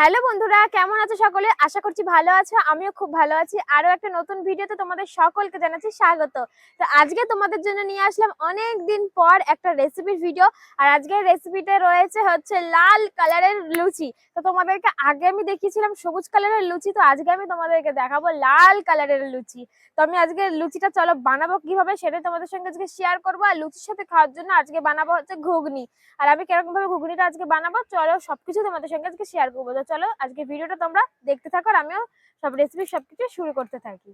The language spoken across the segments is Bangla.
হ্যালো বন্ধুরা, কেমন আছো সকলে? আশা করছি ভালো আছো, আমিও খুব ভালো আছি। আরও একটা নতুন ভিডিওতে তোমাদের সকলকে জানাচ্ছি স্বাগত। তো আজকে তোমাদের জন্য নিয়ে আসলাম অনেক দিন পর একটা রেসিপির ভিডিও আর আজকের রেসিপিতে রয়েছে হচ্ছে লাল কালারের লুচি। তো তোমাদেরকে আগে আমি দেখিয়েছিলাম সবুজ কালারের লুচি, তো আজকে আমি তোমাদেরকে দেখাবো লাল কালারের লুচি। তো আমি আজকে লুচিটা চলো বানাবো কীভাবে সেটাই তোমাদের সঙ্গে আজকে শেয়ার করব। আর লুচির সাথে খাওয়ার জন্য আজকে বানাবো হচ্ছে ঘুগনি। আর আমি কীরকম ভাবে ঘুগনিটা আজকে বানাবো, চলো সবকিছু তোমাদের সঙ্গে আজকে শেয়ার করব। চলো আজকে ভিডিওটা তোমরা দেখতে থাকো আর আমিও সব রেসিপি সবকিছু শুরু করতে থাকি।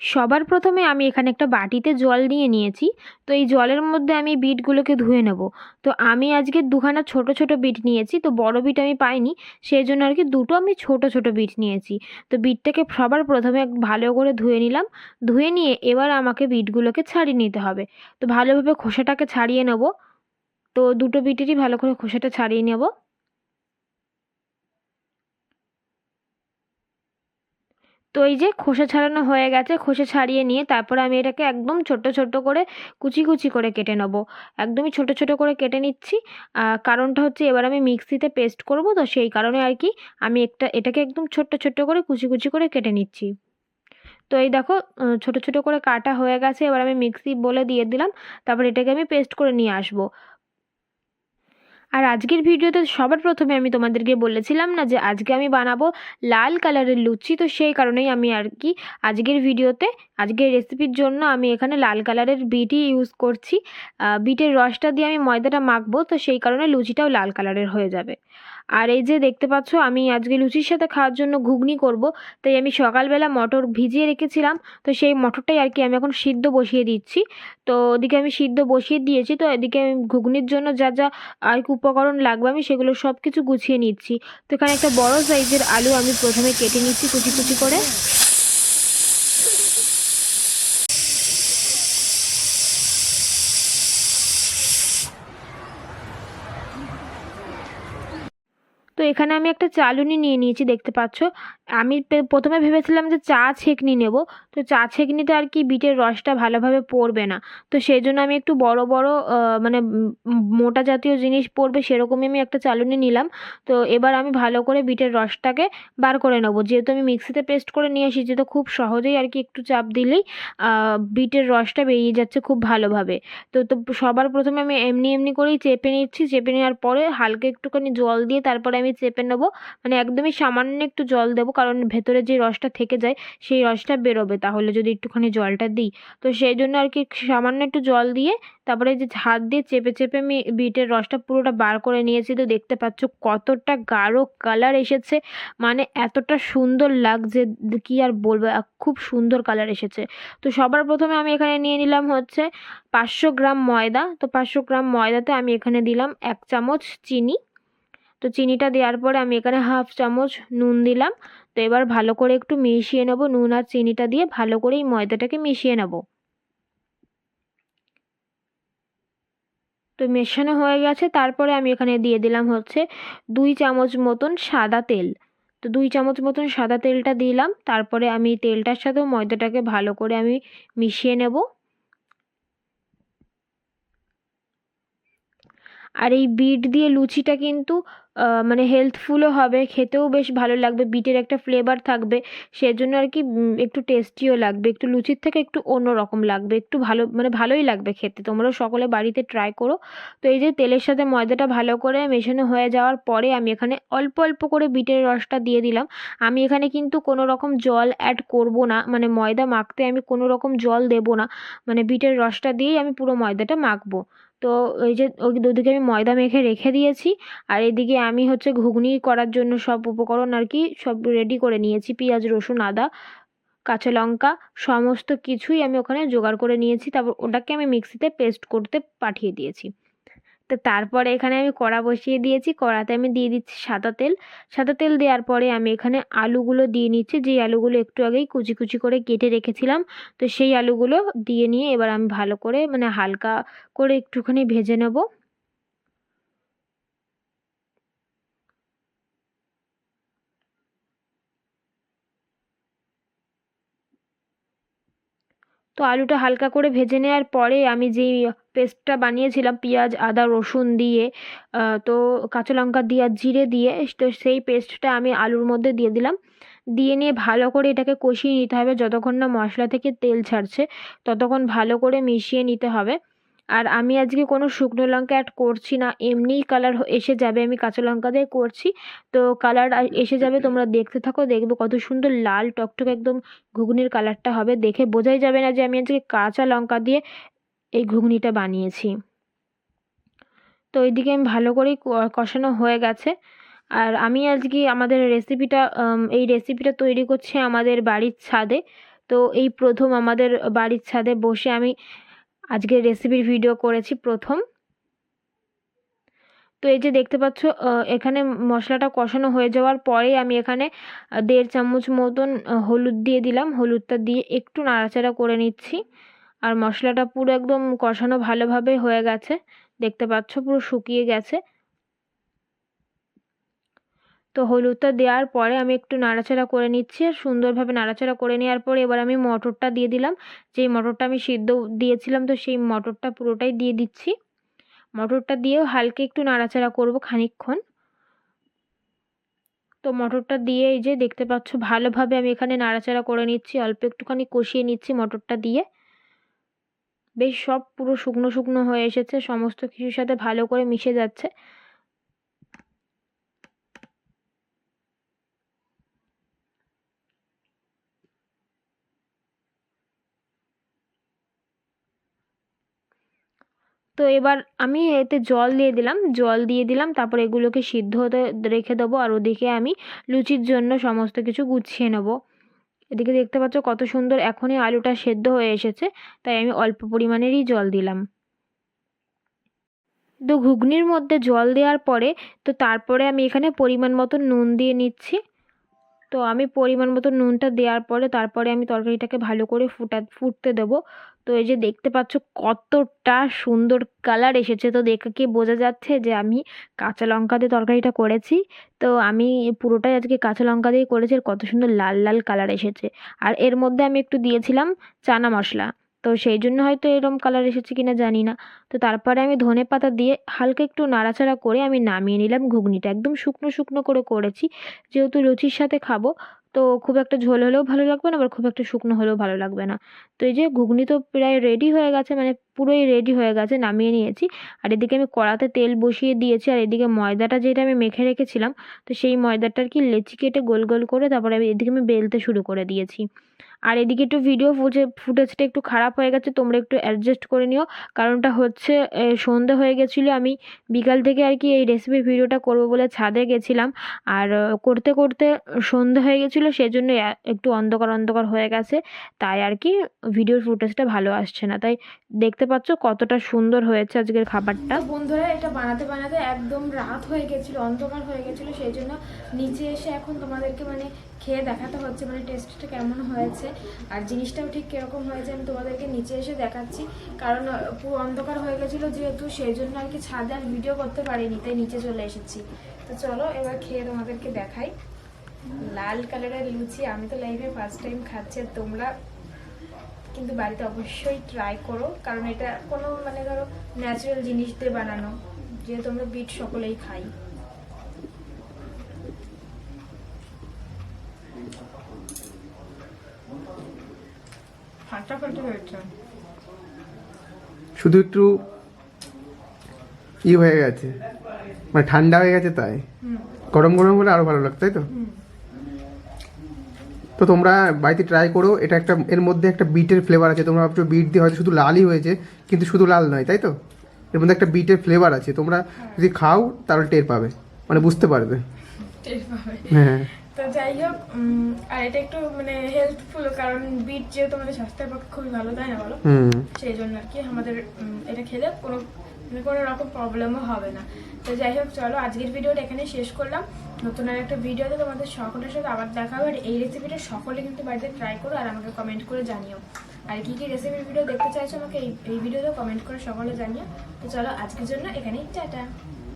সবার প্রথমে আমি এখানে একটা বাটিতে জল নিয়ে নিয়েছি। তো এই জলের মধ্যে আমি বিটগুলোকে ধুয়ে নেব। তো আমি আজকে দুখানা ছোট ছোট বিট নিয়েছি, তো বড় বিট আমি পাইনি। সেই জন্য আর কি দুটো আমি ছোট ছোট বিট নিয়েছি। তো বিটটাকে সবার প্রথমে ভালো করে ধুয়ে নিলাম। ধুয়ে নিয়ে এবার আমাকে বিটগুলোকে ছাড়িয়ে নিতে হবে। তো ভালোভাবে খোসাটাকে ছাড়িয়ে নেব। তো দুটো বিটেরই ভালো করে খোসাটা ছাড়িয়ে নেব। তো এই যে খোসা ছাড়ানো হয়ে গেছে, খোসা ছাড়িয়ে নিয়ে তারপরে আমি এটাকে একদম ছোট ছোট করে কুচি কুচি করে কেটে নেব। একদমই ছোট ছোট করে কেটে নিচ্ছি। কারণটা হচ্ছে এবার আমি মিক্সিতে পেস্ট করব, তো সেই কারণে আর কি আমি একটা, এটাকে একদম ছোট্ট ছোট্ট করে কুচি কুচি করে কেটে নিচ্ছি। তো এই দেখো ছোট ছোট করে কাটা হয়ে গেছে, এবার আমি মিক্সি বলে দিয়ে দিলাম, তারপর এটাকে আমি পেস্ট করে নিয়ে আসব। আর আজকের ভিডিওতে সবার প্রথমে আমি তোমাদেরকে বলেছিলাম না যে আজকে আমি বানাবো লাল কালারের লুচি, তো সেই কারণেই আমি আর কি আজকের ভিডিওতে, আজকের রেসিপির জন্য আমি এখানে লাল কালারের বিটি ইউজ করছি। বিটের রসটা দিয়ে আমি ময়দাটা মাখবো, তো সেই কারণে লুচিটাও লাল কালারের হয়ে যাবে। আর এই যে দেখতে পাচ্ছ, আমি আজকে লুচির সাথে খাওয়ার জন্য ঘুগনি করব, তাই আমি সকালবেলা মটর ভিজিয়ে রেখেছিলাম, তো সেই মটরটাই আর কি আমি এখন সিদ্ধ বসিয়ে দিচ্ছি। তো ওদিকে আমি সিদ্ধ বসিয়ে দিয়েছি, তো এদিকে আমি ঘুগনির জন্য যা যা আর কি উপকরণ লাগবে আমি সেগুলো সব কিছু গুছিয়ে নিচ্ছি। তো এখানে একটা বড় সাইজের আলু আমি প্রথমে কেটে নিচ্ছি কুচি কুচি করে। তো এখানে আমি একটা চালুনি নিয়ে নিয়েছি, দেখতে পাচ্ছ। আমি প্রথমে ভেবেছিলাম যে চা ছেঁকনি নেব। তো চা ছেঁকনিতে আর কি বিটের রসটা ভালোভাবে পড়বে না। তো সেই জন্য আমি একটু বড় বড় মানে মোটা জাতীয় জিনিস পড়বে, সেরকমই আমি একটা চালুনি নিলাম। তো এবার আমি ভালো করে বিটের রসটাকে বার করে নেব। যেহেতু আমি মিক্সিতে পেস্ট করে নিয়ে এসেছি তো খুব সহজেই আর কি একটু চাপ দিলেই বিটের রসটা বেরিয়ে যাচ্ছে খুব ভালোভাবে। তো তো সবার প্রথমে আমি এমনি এমনি করেই চেপে নিচ্ছি। চেপে নেওয়ার পরে হালকা একটুখানি জল দিয়ে তারপরে আমি চেপে নেব। মানে একদমই সামান্য একটু জল দেবো, কারণ ভেতরে যে রসটা থেকে যায়, সেই রসটা বেরোবে। তাহলে যদি একটুখানি জলটা দিই। তো সেই জন্য আর কি সামান্য একটু জল দিয়ে, তারপরে যে হাত দিয়ে চেপে চেপে আমি বিটের রসটা পুরোটা বার করে নিয়েছি। তো দেখতে পাচ্ছ কতটা গাঢ় কালার এসেছে। মানে এতটা সুন্দর লাগছে, কি আর বলব খুব সুন্দর কালার এসেছে। তো সবার প্রথমে আমি এখানে নিয়ে নিলাম হচ্ছে পাঁচশো গ্রাম ময়দা। তো পাঁচশো গ্রাম ময়দাতে আমি এখানে দিলাম এক চামচ চিনি। তো চিনিটা দেওয়ার পরে আমি এখানে হাফ চামচ নুন দিলাম। তো এবার ভালো করে একটু মিশিয়ে নেব নুন আর চিনিটা দিয়ে, ভালো করে এই ময়দাটাকে মিশিয়ে নেব। তো মেশানো হয়ে গেছে, তারপরে আমি এখানে দিয়ে দিলাম হচ্ছে দুই চামচ মতন সাদা তেল। তো দুই চামচ মতন সাদা তেলটা দিলাম, তারপরে আমি তেলটার সাথেও ময়দাটাকে ভালো করে আমি মিশিয়ে নেব। আর এই বিট দিয়ে লুচিটা কিন্তু মানে হেলথফুলও হবে, খেতেও বেশ ভালো লাগবে, বিটের একটা ফ্লেভার থাকবে, সেজন্য আর কি একটু টেস্টিও লাগবে, একটু লুচির থেকে একটু অন্য রকম লাগবে, একটু ভালো মানে ভালোই লাগবে খেতে, তোমরাও সকলে বাড়িতে ট্রাই করো। তো এই যে তেলের সাথে ময়দাটা ভালো করে মেশানো হয়ে যাওয়ার পরে আমি এখানে অল্প অল্প করে বিটের রসটা দিয়ে দিলাম। আমি এখানে কিন্তু কোনো রকম জল অ্যাড করব না মানে ময়দা মাখতে আমি কোনো রকম জল দেব না মানে বিটের রসটা দিয়েই আমি পুরো ময়দাটা মাখবো। তো ওই যে ওই দুদিকে আমি ময়দা মেখে রেখে দিয়েছি। আর এদিকে আমি হচ্ছে ঘুগনি করার জন্য সব উপকরণ আর কি সব রেডি করে নিয়েছি। পেঁয়াজ, রসুন, আদা, কাঁচা লঙ্কা সমস্ত কিছুই আমি ওখানে জোগাড় করে নিয়েছি। তারপর ওটাকে আমি মিক্সিতে পেস্ট করতে পাঠিয়ে দিয়েছি। তো তারপরে এখানে আমি কড়া বসিয়ে দিয়েছি। কড়াতে আমি দিয়ে দিচ্ছি সাদা তেল। সাদা তেল দেওয়ার পরে আমি এখানে আলুগুলো দিয়ে নিচ্ছি। যে আলুগুলো একটু আগেই কুচি কুচি করে কেটে রেখেছিলাম, তো সেই আলুগুলো দিয়ে নিয়ে এবার আমি ভালো করে মানে হালকা করে একটুখানি ভেজে নেব। তো আলুটা হালকা করে ভেজে নেওয়ার পরে আমি যেই পেস্টটা বানিয়েছিলাম, পেঁয়াজ, আদা, রসুন দিয়ে তো কাঁচা লঙ্কা দিয়ে আর জিরে দিয়ে, তো সেই পেস্টটা আমি আলুর মধ্যে দিয়ে দিলাম। দিয়ে নিয়ে ভালো করে এটাকে কষিয়ে নিতে হবে যতক্ষণ না মশলা থেকে তেল ছাড়ছে, ততক্ষণ ভালো করে মিশিয়ে নিতে হবে। আর আমি আজকে কোনো শুকনো লঙ্কা অ্যাড করছি না। এমনিই কালার এসে যাবে, আমি কাঁচা লঙ্কা দিয়ে করছি। তো কালার এসে যাবে, তোমরা দেখতে থাকো, দেখবে কত সুন্দর লাল টকটক একদম ঘুগনির কালারটা হবে। দেখে বোঝাই যাবে না যে আমি আজকে কাঁচা লঙ্কা দিয়ে এই ঘুগনিটা বানিয়েছি। তো এইদিকে আমি ভালো করেই কষানো হয়ে গেছে। আর আমি আজকে আমাদের রেসিপিটা এই রেসিপিটা তৈরি করছি আমাদের বাড়ির ছাদে। তো এই প্রথম আমাদের বাড়ির ছাদে বসে আমি আজকে রেসিপির ভিডিও করেছি প্রথম। তো এই যে দেখতে পাচ্ছ এখানে মশলাটা কষানো হয়ে যাওয়ার পরেই আমি এখানে দেড় চামচ মতন হলুদ দিয়ে দিলাম। হলুদটা দিয়ে একটু নাড়াচাড়া করে নিচ্ছি। আর মশলাটা পুরো একদম কষানো ভালোভাবে হয়ে গেছে। দেখতে পাচ্ছ পুরো শুকিয়ে গেছে। তো হলুদটা দেওয়ার পরে আমি একটু নাড়াচাড়া করে নিচ্ছি আর সুন্দরভাবে নাড়াচাড়া করে নেওয়ার পরে এবার আমি মটরটা দিয়ে দিলাম। যেই মটরটা আমি সিদ্ধ দিয়েছিলাম তো সেই মটরটা পুরোটাই দিয়ে দিচ্ছি। মটরটা দিয়েও হালকা একটু নাড়াচাড়া করব খানিকক্ষণ। তো মটরটা দিয়ে এই যে দেখতে পাচ্ছ ভালোভাবে আমি এখানে নাড়াচাড়া করে নিচ্ছি, অল্প একটুখানি কষিয়ে নিচ্ছি মটরটা দিয়ে। বেশ সব পুরো শুকনো শুকনো হয়ে এসেছে, সমস্ত কিছুর সাথে ভালো করে মিশে যাচ্ছে। তো এবার আমি এতে জল দিয়ে দিলাম, জল দিয়ে দিলাম, তারপর এগুলোকে সিদ্ধ হতে রেখে দেবো, আর ওদিকে আমি লুচির জন্য সমস্ত কিছু গুছিয়ে নেব। এদিকে দেখতে পাচ্ছ কত সুন্দর এখনই আলুটা সেদ্ধ হয়ে এসেছে, তাই আমি অল্প পরিমাণেরই জল দিলাম। তো ঘুগনির মধ্যে জল দেওয়ার পরে, তো তারপরে আমি এখানে পরিমাণ মতো নুন দিয়ে নিচ্ছি। তো আমি পরিমাণ মতো নুনটা দেওয়ার পরে তারপরে আমি তরকারিটাকে ভালো করে ফুটা, ফুটতে দেবো। তো এই যে দেখতে পাচ্ছ কতটা সুন্দর কালার এসেছে। তো দেখে কি বোঝা যাচ্ছে যে আমি কাঁচা লঙ্কা দিয়ে তরকারিটা করেছি। তো আমি পুরোটাই আজকে কাঁচা লঙ্কা দিয়ে করেছি আর কত সুন্দর লাল লাল কালার এসেছে। আর এর মধ্যে আমি একটু দিয়েছিলাম চানা মশলা। তো সেই জন্য হয়তো এরম কালার এসেছে কিনা জানি না তো তারপরে আমি ধনে পাতা দিয়ে হালকা একটু নাড়াচাড়া করে আমি নামিয়ে নিলাম ঘুগনিটা। একদম শুকনো শুকনো করে করেছি। যেহেতু লুচির সাথে খাব, তো খুব একটা ঝোল হলেও ভালো লাগবে না, আবার খুব একটা শুকনো হলেও ভালো লাগবে না। তো এই যে ঘুগনি তো প্রায় রেডি হয়ে গেছে মানে পুরোই রেডি হয়ে গেছে, নামিয়ে নিয়েছি। আর এদিকে আমি কড়াতে তেল বসিয়ে দিয়েছি, আর এদিকে ময়দাটা যেটা আমি মেখে রেখেছিলাম, তো সেই ময়দাটার কি লেচি কেটে গোল গোল করে তারপরে আমি এদিকে আমি বেলতে শুরু করে দিয়েছি। আর এদিকে একটু ভিডিও ফুটে, ফুটেজটা একটু খারাপ হয়ে গেছে, তোমরা একটু অ্যাডজাস্ট করে নিও। কারণটা হচ্ছে সন্ধে হয়ে গেছিল, আমি বিকাল থেকে আর কি এই রেসিপির ভিডিওটা করব বলে ছাদে গেছিলাম। আর করতে করতে সন্ধে হয়ে গেছিল, সেজন্য একটু অন্ধকার অন্ধকার হয়ে গেছে। তাই আর কি ভিডিওর ফুটেজটা ভালো আসছে না। তাই দেখতে পাচ্ছ কতটা সুন্দর হয়েছে আজকের খাবারটা। বন্ধুরা, এটা বানাতে বানাতে একদম রাত হয়ে গেছিল, অন্ধকার হয়ে গেছিল সেই জন্য নিচে এসে এখন তোমাদেরকে মানে খেয়ে দেখাতে হচ্ছে মানে টেস্টটা কেমন হয়েছে। আর জিনিসটাও ঠিক কীরকম হয়েছে আমি তোমাদেরকে নিচে এসে দেখাচ্ছি। কারণ পুরো অন্ধকার হয়ে গেছিল যেহেতু সেই জন্য আর কি ছাদে আর ভিডিও করতে পারিনি, তাই নিচে চলে এসেছি। তো চলো, এবার খেয়ে তোমাদেরকে দেখাই। লাল কালারের লুচি, আমি তো লাইফে ফার্স্ট টাইম খাচ্ছি তোমরা কিন্তু বাড়িতে অবশ্যই ট্রাই করো, কারণ এটা কোনো মানে ধরো ন্যাচারাল জিনিস দিয়ে বানানো, যেহেতু আমরা বিট সকলেই খাই। শুধু একটু ই হয়ে গেছে। মানে ঠান্ডা হয়ে গেছে তাই। গরম গরম হলে আরও ভালো লাগতো তাই তো? তো তোমরা বাড়িতে ট্রাই করো এটা একটা এর মধ্যে একটা বিটের ফ্লেভার আছে। তোমরা ভাবছ বিট দিয়ে হয়তো শুধু লালই হয়েছে কিন্তু শুধু লাল নয় তাই তো? এর মধ্যে একটা বিটের ফ্লেভার আছে। তোমরা যদি খাও তাহলে টের পাবে। মানে বুঝতে পারবে। হ্যাঁ। তো যাই হোক আর এটা একটু মানে হেল্পফুল কারণ বিট যেহেতু আমাদের স্বাস্থ্যের পক্ষে খুবই ভালো তাই না বলো? সেই জন্য আর কি আমাদের এটা খেলে কোনো মানে কোনো রকম প্রবলেমও হবে না। তো যাই হোক চলো আজকের ভিডিওটা এখানে শেষ করলাম। নতুন আর একটা ভিডিওতে তোমাদের সকলের সাথে আবার দেখা হবে আর এই রেসিপিটা সকলে কিন্তু বাড়িতে ট্রাই করো আর আমাকে কমেন্ট করে জানিও। আর কি কি রেসিপির ভিডিও দেখতে চাইছো আমাকে এই এই ভিডিওতে কমেন্ট করে সকলে জানিও। তো চলো আজকের জন্য এখানেই টাটা।